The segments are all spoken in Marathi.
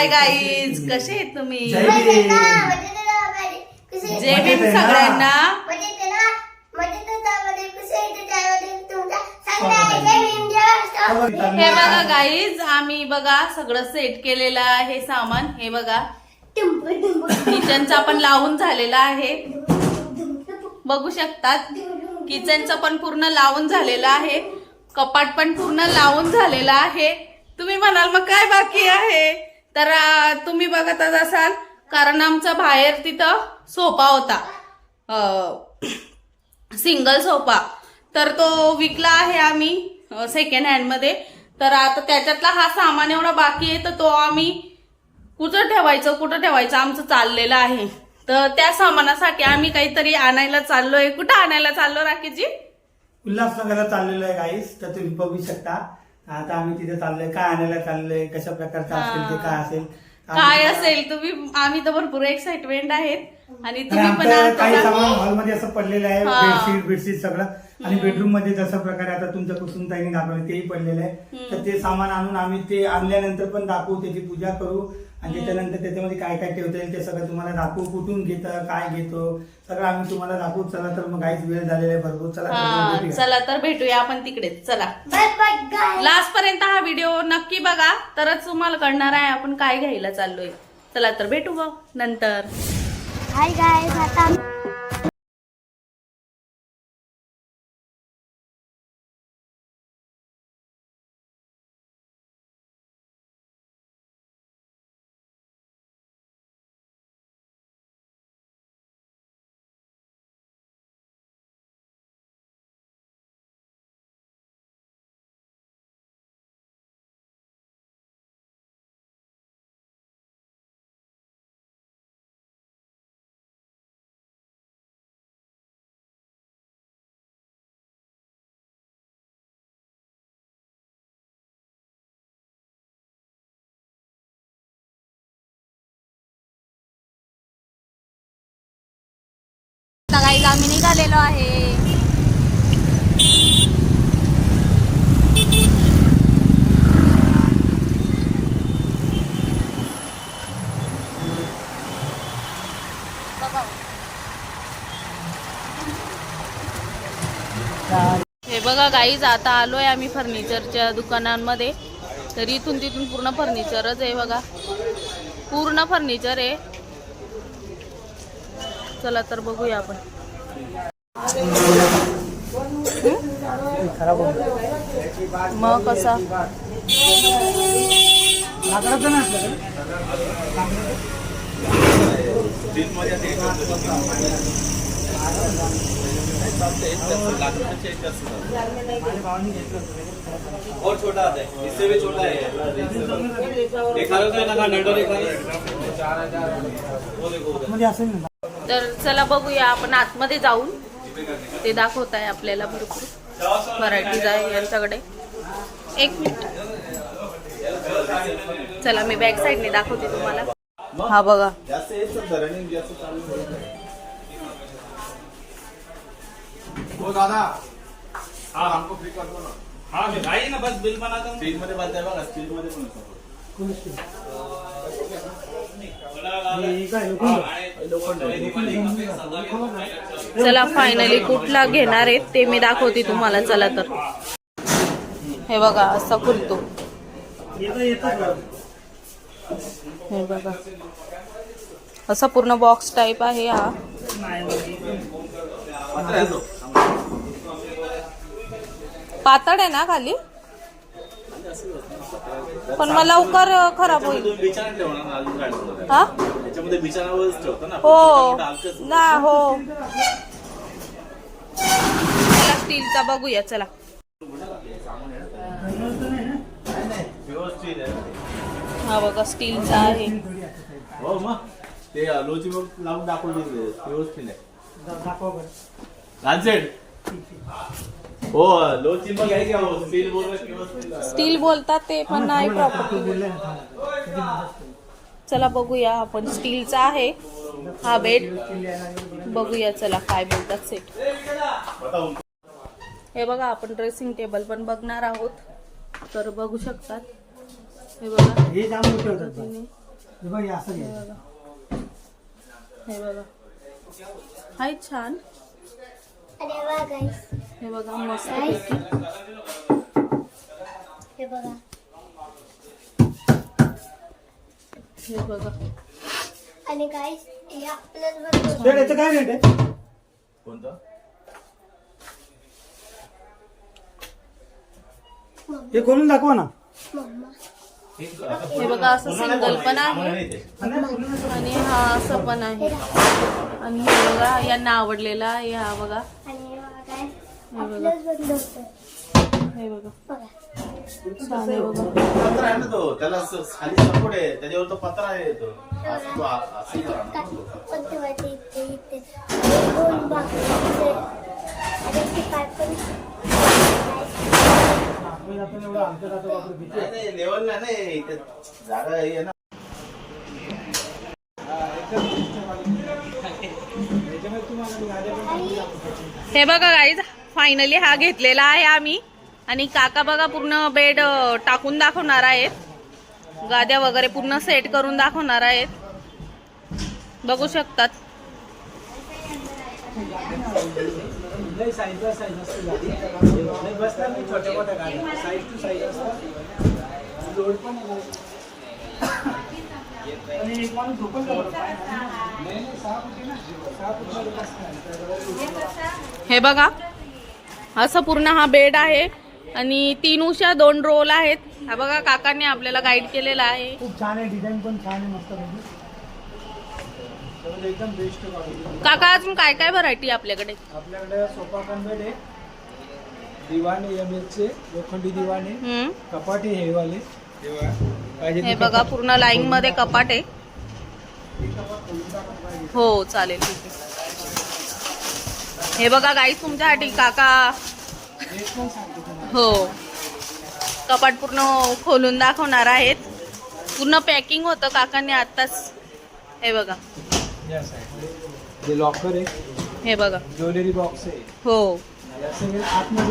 हाय गाईज कसे आहेत तुम्ही? जय भीम. जय? सगळ्यांना. हे बघा गाईज आम्ही बघा सगळं सेट केलेलं आहे सामान. हे बघा. किचनचा पण लावून झालेला आहे. बघू शकतात. किचनचं पण पूर्ण लावून झालेलं आहे. कपाट पण पूर्ण लावून झालेलं आहे. तुम्ही म्हणाल मग काय बाकी आहे? तर तुम्ही बघतच असाल कारण आमचा बाहेर तिथं सोफा होता. Single sofa. तर तो विकला आहे आम्ही सेकंड हँडमध्ये तर आता त्याच्यातला हा सामान एवढा बाकी आहे तर तो आम्ही कुठं ठेवायचं कुठं ठेवायचं आमचं चाललेलं आहे. तर त्या सामानासाठी आम्ही काहीतरी आणायला चाललोय. कुठं आणायला चाललो राकेशजी उल्हासनगरला चाललेलो आहे गाईस तर तुम्ही बघू शकता. आता आम्ही तिथे चाललोय. काय आणायला चाललोय? कशा प्रकारचं असेल ते काय असेल? काय असेल? तुम्ही आम्ही तर भरपूर एक्साइटमेंट आहेत. आणि तर तुम्ही पण आमचं काही सामान हॉलमध्ये असं पडलेलं आहे. बेडशीट बेडशीट सगळं. आणि बेडरूममध्ये जसं प्रकारे आता तुमच्या कुसुमताईने दाखवलं तेही पडलेलं आहे. तर ते सामान आणून आम्ही ते आणल्यानंतर पण दाखवू त्याची पूजा करू. आणि त्याच्यानंतर त्याच्यामध्ये काय काय ठेवता येईल ते सगळं तुम्हाला दाखवू कुठून घेतं काय घेतो सगळं आम्ही तुम्हाला दाखवू. चला तर मग काहीच वेळ झालेला आहे भरपूर. चला तर मग हा, भेटूया. चला तर भेटूया आपण तिकडेच चला. लास्ट पर्यंत हा व्हिडिओ नक्की बघा. तरच तुम्हाला कळणार आहे आपण काय घ्यायला चाललोय. चला तर भेटू मग नंतर. हाय गाय आता गाईज आम्ही निघालेलो आहे हे बघा गाईज आता आलोय आम्ही फर्निचरच्या दुकानांमध्ये तर इथून तिथून पूर्ण फर्निचरच आहे बघा पूर्ण फर्निचर आहे चला तर बघूया आपण मग कसा लाकडाचं नाही आपल्याकडे माझ्या भावाने घेतलं होतं. और छोटा आता है इससे भी छोटा है दिखा रहे हो ना का नंबर दिखा रहे वो देखो तर चला बघूया आपण आतमध्ये जाऊन ते दाखवत आहे आपल्याला भरपूर. व्हरायटीज आहे यांच्याकडे. एक मिनिट. चला मी बॅक साईडने दाखवते तुम्हाला. हा बघा. हो दादा. हा हमको फ्री कर दो ना. हाँ मैं भाई ना बस बिल चला फायनली कुठला घेणार आहेत ते मी दाखवते तुम्हाला चला तर. हे बघा असा खुलतो हे बघा. असा पूर्ण बॉक्स टाईप आहे हा. पातळ आहे ना खाली? पण मग लवकर खराब होईल? हा? ना हो. ना हो. चला स्टीलचा बघूया चला. व्यवस्थित आहे. हा बघा स्टीलचा आहे. हो मग. ते लोची मग लावून दाखवली व्यवस्थित आहे. दाखवा बरं. लालसेट हो लोची मग आहे का स्टील बोल. स्टील बोलतात ते पण नाही प्रॉपर चला बघूया आपण. स्टीलचा आहे. हा बेड बघूया चला काय बोलतात सेट. हे बघा आपण ड्रेसिंग टेबल पण बघणार आहोत. तर बघू शकतात. हे बघा. हे जाम मोठे होतात बघ. तिने हे बघ हे असं हे बघा. हे बघा. हाय छान. बघा guys. हे बघा मस्त पैकी. हे बघा. हे बघा. आणि हे बरोबर तर याचं काय रेट आहे? कोणतं? हे खोलून दाखवा ना. हे बघा असं सिंगल पण आहे. आणि हा असं पण आहे. आणि हे बघा यांना आवडलेला आहे हा बघा. हे बघा. छान आहे पत्रा आहे ना तो? त्याला खाली सपोर्ट आहे. त्याच्यावर तो पत्रा आहे तो. असं तो आ- असं करा ना. नाही नाही लेवलला नाही इथे जागा आहे ना. हे बघा गाईज फायनली हा घेतलेला आहे आम्ही. आणि काका बघा पूर्ण बेड टाकून दाखवणार आहेत. गाद्या वगैरे पूर्ण सेट करून दाखवणार आहेत. बघू शकतात. हे बघा. असं पूर्ण हा बेड आहे. आणि तीन उशा दोन रोल आहेत. हा बघा काकांनी आपल्याला गाईड केलेला आहे. खूप छान आहे डिझाईन पण छान आहे मस्त एकदम बेस्ट काका अजून काय काय व्हरायटी आपल्याकडे? आपल्याकडे सोफा कम बेड आहे दिवाण एम चे लोखंडी दिवाण आहे. कपाट आहे हे हे बघा कपाट. पूर्ण लाईन मध्ये कपाट आहे. हो चालेल ठीक आहे. हे बघा गाई तुमच्यासाठी काका. हो. कपाट पूर्ण खोलून दाखवणार आहेत. पूर्ण पॅकिंग होतं काकांनी आत्ताच. हे बघा. लॉकर आहे. हे बघा. ज्वेलरी बॉक्स आहे. हो. हे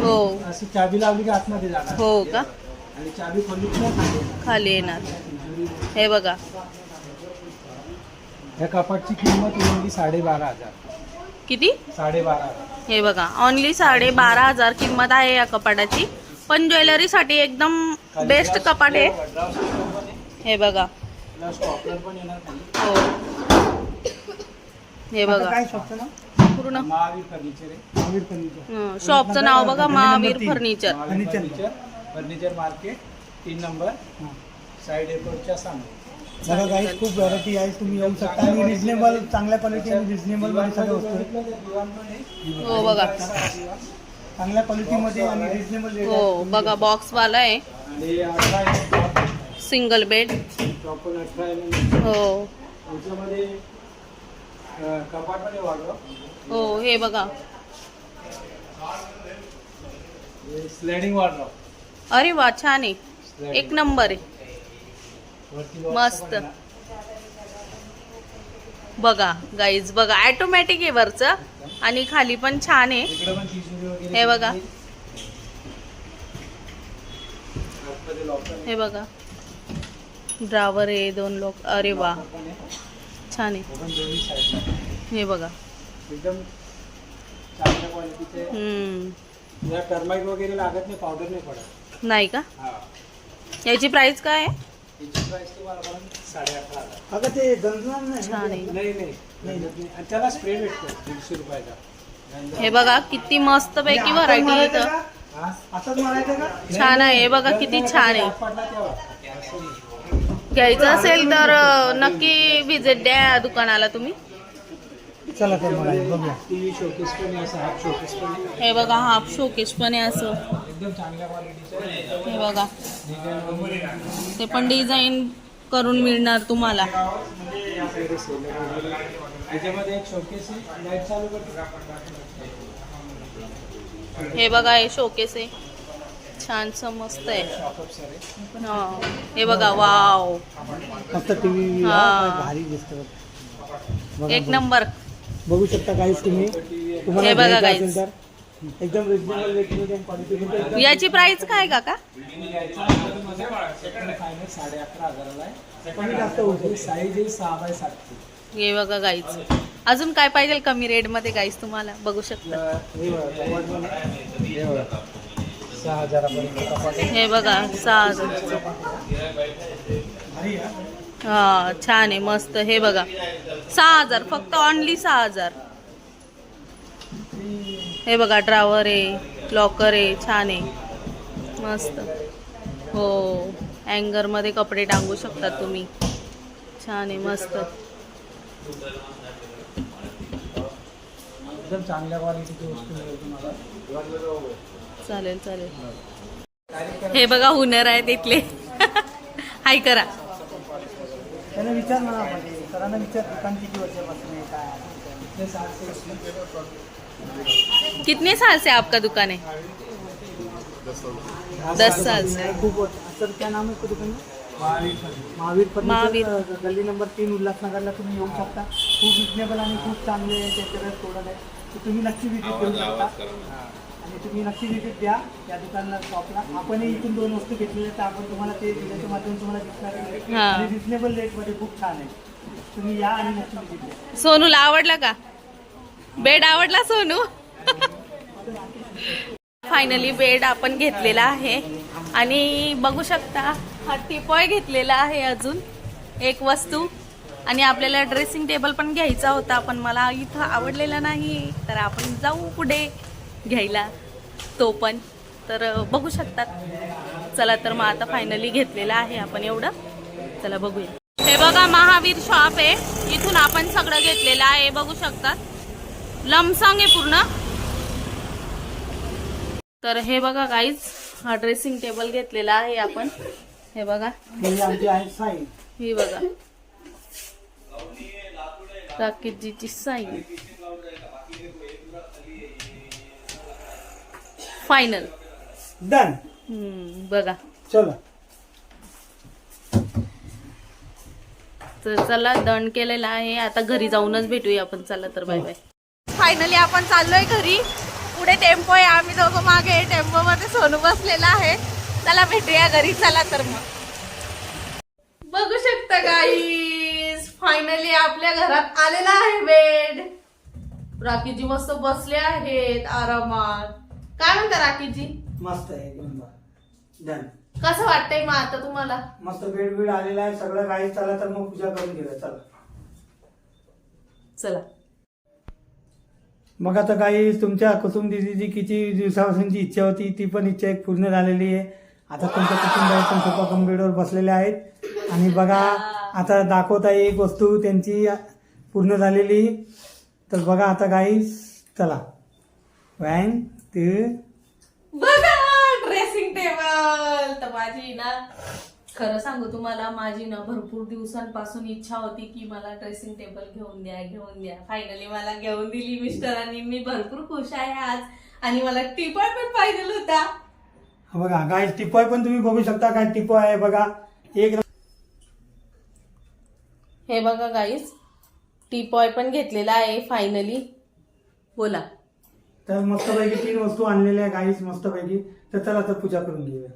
हो. अशी चाबी लावली की आतमध्ये जाणार. हो का? आणि चाबी खोलली की नाही खाली येणार. हे बघा. या कपाटची किंमत साडेबारा हजार. किती? साडेबारा हे बघा ऑनली साडे बारा हजार किंमत आहे या कपाटाची. पण ज्वेलरीसाठी एकदम बेस्ट कपाट आहे. हे बघा. हो. हे बघा. काय शॉपचं नाव? पूर्ण. महावीर फर्निचर आहे. महावीर फर्निचर. हं, शॉपचं नाव बघा Mahavir furniture. Mahavir furniture. Furniture. Market तीन नंबर. साईड एअरपोर्टच्या सामने. बघा गाईस खूप व्हरायटी आहे. तुम्ही येऊ शकता. आणि रिजनेबल चांगल्या क्वालिटी आणि रिजनेबलमध्ये सगळं वस्तू हो बघा. चांगल्या क्वालिटीमध्ये आणि रिजनेबल रेट हो बघा बॉक्स वाला आहे. सिंगल बेड हो. वाढवा हो हे बघा. स्लायडिंग वाढवा अरे वा छान आहे. एक नंबर आहे. मस्त. बघा गाईज बघा ऑटोमॅटिक आहे वरचं. आणि खाली पण छान आहे. हे बघा. हे बघा. ड्रावर आहे दोन लोक. अरे वा. छान आहे. हे बघा. टर्माइट वगैरे लागत नाही पावडर नाही पडत. नाही का? याची प्राइस काय आहे? याची प्राइस तुम्हाला पण साडे अठरा हजार अगं ते गंजणार नाही छान आहे नाही नाही. नाही आणि त्याला स्प्रे भेटतो दीडशे रुपयाचा. हे बघा किती मस्त पैकी व्हरायटी इथं. हा असंच मारायचं का? छान आहे हे बघा किती छान आहे. पडला तेव्हा. घ्यायचं असेल तर अ, नक्की व्हिजिट द्या दुकानाला तुम्ही. चला तर मला बघूया. टीव्ही शोकेस पण आहे असं हाफ शोकेस पण आहे. हे बघा हाफ शोकेश पण आहे असं. एकदम चांगल्या क्वालिटीचं हे बघा. ते पण डिझाईन करून मिळणार तुम्हाला. वगैरे सेलर वगैरे त्याच्यामध्ये एक शोकेस आहे. लाइट चालू करतो हे बघा हे शोकेस आहे. छानसं मस्त आहे. हा. बघा वाव. मस्त टीव्ही हा. भारी दिसतं एक नंबर. बघू शकता काहीच तुम्ही. हे बघा तर. एकदम रिजनेबल रेटमध्ये याची प्राइस काय काका? साडे अकरा हजाराला आहे. कमी जास्त होते. साईज सहा बाय सातची हे बघा गाईच अजून काय पाहिजे कमी रेटमध्ये गाईच तुम्हाला? बघू शकता. हे बघा सहा हजारापर्यंत कपाट आहे. हे बघा सहा हजार. हा छान आहे मस्त. हे बघा. सहा हजार फक्त ऑनली सहा हजार. हे बघा ड्रावर आहे लॉकर आहे छान आहे. मस्त. हो अँगरमध्ये कपडे टांगू शकता तुम्ही. छान आहे मस्त. एकदम चांगल्या क्वालिटीची वस्तू मिळेल तुम्हाला. चालेल चालेल. हे बघा हुनर आहे तिथले हाय करा. त्यांना विचार ना सरांना विचार दुकान किती वर्षापासून काय कितने साल से आपका दुकान है? दस साल से। सर क्या नाम है दुकान महावीर महावीर गल्ली नंबर तीन उल्हासनगरला तुम्ही येऊ शकता खूप रिजनेबल आणि खूप चांगले त्याच्याकडे प्रोडक्ट आहे तुम्ही नक्की विजिट करू शकता आणि तुम्ही नक्की विजिट द्या त्या दुकानला शॉपला आपण इथून दोन वस्तू घेतलेल्या तर आपण तुम्हाला ते व्हिडिओच्या माध्यमातून तुम्हाला दिसणार हा. रिजनेबल रेटमध्ये खूप छान आहे तुम्ही या आणि नक्की विजिट द्या सोनूला आवडला का? बेड आवडला सोनू? फायनली बेड आपण घेतलेला आहे. आणि बघू शकता हा टिपॉय घेतलेला आहे अजून एक वस्तू. आणि आपल्याला ड्रेसिंग टेबल पण घ्यायचा होता पण मला इथं आवडलेला नाही. तर आपण जाऊ पुढे घ्यायला. तो पण. तर बघू शकतात चला तर मग आता फायनली घेतलेला आहे आपण एवढं. चला बघूया. हे बघा महावीर शॉप आहे. इथून आपण सगळं घेतलेलं आहे. बघू शकतात लमसंग आहे पूर्ण. तर हे बघा गाईज हा ड्रेसिंग टेबल घेतलेला आहे आपण. हे बघा. म्हणजे ही बघा. राकेशजीची साईन फायनल डन बघा. चलो. तर चला दंड केलेला आहे. आता घरी जाऊनच भेटूया आपण. चला तर बाय बाय फायनली आपण चाललोय घरी. पुढे टेम्पो आहे. आम्ही दोघं मागे टेम्पो मध्ये सोनू बसलेला आहे. चला भेटूया घरी. चला तर मग. बघू शकता गाईज फायनली आपल्या घरात आलेला आहे बेड राखीजी मस्त बसले आहेत आरामात. काय म्हणता राखीजी? मस्त आहे कसं वाटतंय मग आता तुम्हाला? मस्त बेड बीड आलेला आहे. सगळं काही चला तर मग पूजा करून घेऊया चला. चला. मग आता काही तुमच्या कुसुम किती दिवसापासूनची इच्छा होती ती पण इच्छा एक पूर्ण झालेली आहे. आता तुमच्या कुटुंबात पण सोपा कम्प्युटरवर बसलेले आहेत. आणि बघा आता दाखवत आहे एक वस्तू त्यांची पूर्ण झालेली. तर बघा आता काही चला. वॅन ते बघा ड्रेसिंग टेबल तर माझी ना खरं सांगू तुम्हाला माझी ना भरपूर दिवसांपासून इच्छा होती की मला ड्रेसिंग टेबल घेऊन द्या घेऊन द्या. फायनली मला घेऊन दिली मिस्टरांनी मी भरपूर खुश आहे आज. आणि मला टिपॉय पण पाहिजे होता. बघा काय टिपॉय पण तुम्ही बघू शकता काय टिपॉय आहे बघा. एक हे बघा गाईस टीपॉय पण घेतलेला आहे फायनली बोला. तर मस्तपैकी तीन वस्तू आणलेल्या आहे गाईस मस्तपैकी. तर चला तर पूजा करून घेऊया.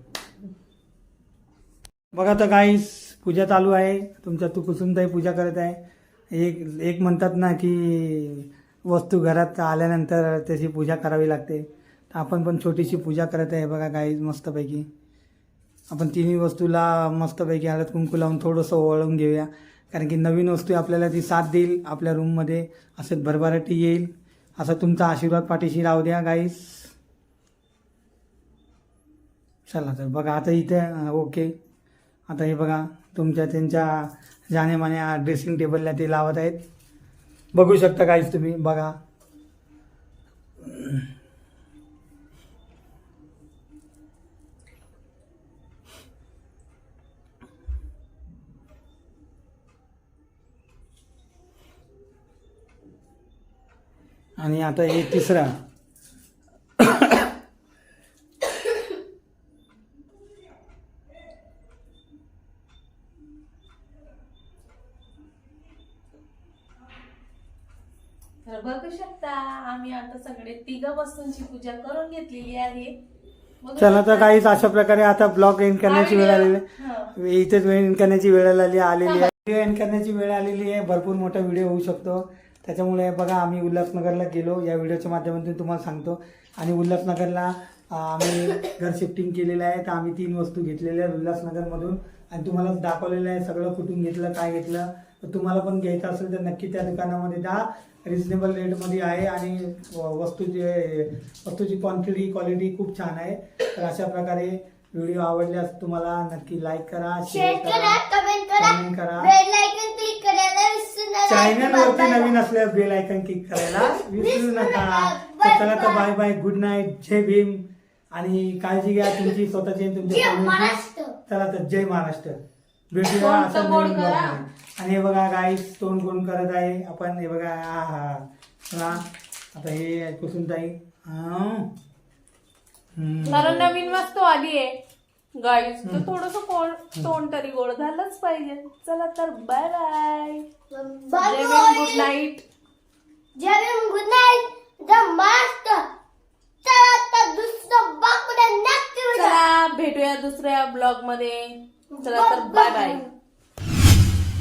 बघा तर गाईस पूजा चालू आहे. तुमच्या तू कुसुमताई पूजा करत आहे. एक एक म्हणतात ना की वस्तू घरात आल्यानंतर त्याची पूजा करावी लागते. तर आपण पण छोटीशी पूजा करत आहे बघा गाईस मस्तपैकी. आपण तिन्ही वस्तूला मस्तपैकी हळद कुंकू लावून थोडंसं ओळून घेऊया. कारण की नवीन वस्तू आपल्याला ती साथ देईल आपल्या रूममध्ये असं भरभराटी येईल. असा तुमचा आशीर्वाद पाठीशी राहू द्या गाईस चला तर बघा आता इथे ओके आता हे बघा तुमच्या त्यांच्या जाण्यामान्या ड्रेसिंग टेबलला ते लावत आहेत. बघू शकता काहीच तुम्ही बघा. आणि आता हे तिसरा. तर बघू शकता आम्ही आता सगळे तिघ वस्तूंची पूजा करून घेतलेली आहे. चला तर. काहीच अशा प्रकारे आता ब्लॉग एंड करण्याची वेळ आलेली. आहे. इथेच एंड करण्याची वेळ आलेली आलेली आहे. व्हिडिओ एंड करण्याची वेळ आलेली आहे. भरपूर मोठा व्हिडिओ होऊ शकतो. त्याच्यामुळे बघा आम्ही उल्हासनगरला गेलो. या व्हिडिओच्या माध्यमातून तुम्हाला सांगतो. आणि उल्हासनगरला आम्ही घर शिफ्टिंग केलेलं आहे. तर आम्ही तीन वस्तू घेतलेल्या आहेत उल्हासनगरमधून. आणि तुम्हाला दाखवलेलं आहे सगळं कुठून घेतलं काय घेतलं. तुम्हाला पण घ्यायचं असेल तर नक्की त्या दुकानामध्ये जा रिजनेबल रेटमध्ये आहे आणि व- वस्तूची वस्तूची क्वांटिटी क्वालिटी खूप छान आहे तर अशा प्रकारे व्हिडिओ आवडल्यास तुम्हाला नक्की लाईक करा शेअर करा कमेंट करा कमेंट करा. बेल आयकॉन क्लिक करायला विसरू नका चॅनल वरती. नवीन असल्यास बेल आयकन क्लिक करायला विसरू नका. तर चला तर bye. Bye good night Jai Bhim आणि काळजी घ्या तुमची स्वतःची तुमच्या जय फॅमिलीची. महाराष्ट्र. चला तर जय महाराष्ट्र भेटूया तोंड आणि हे बघा गाईस तोंड कोण करत आहे? आपण हे बघा हा हा. हा. आता हे कुसून ताई. हा. कारण नवीन वस्तू आली आहे गाईस तर थोडस तोंड तरी गोड झालंच पाहिजे. चला तर bye bye good. Night good night the master चला तर दुसरं भेटूया दुसऱ्या ब्लॉगमध्ये. चला तर बाय बाय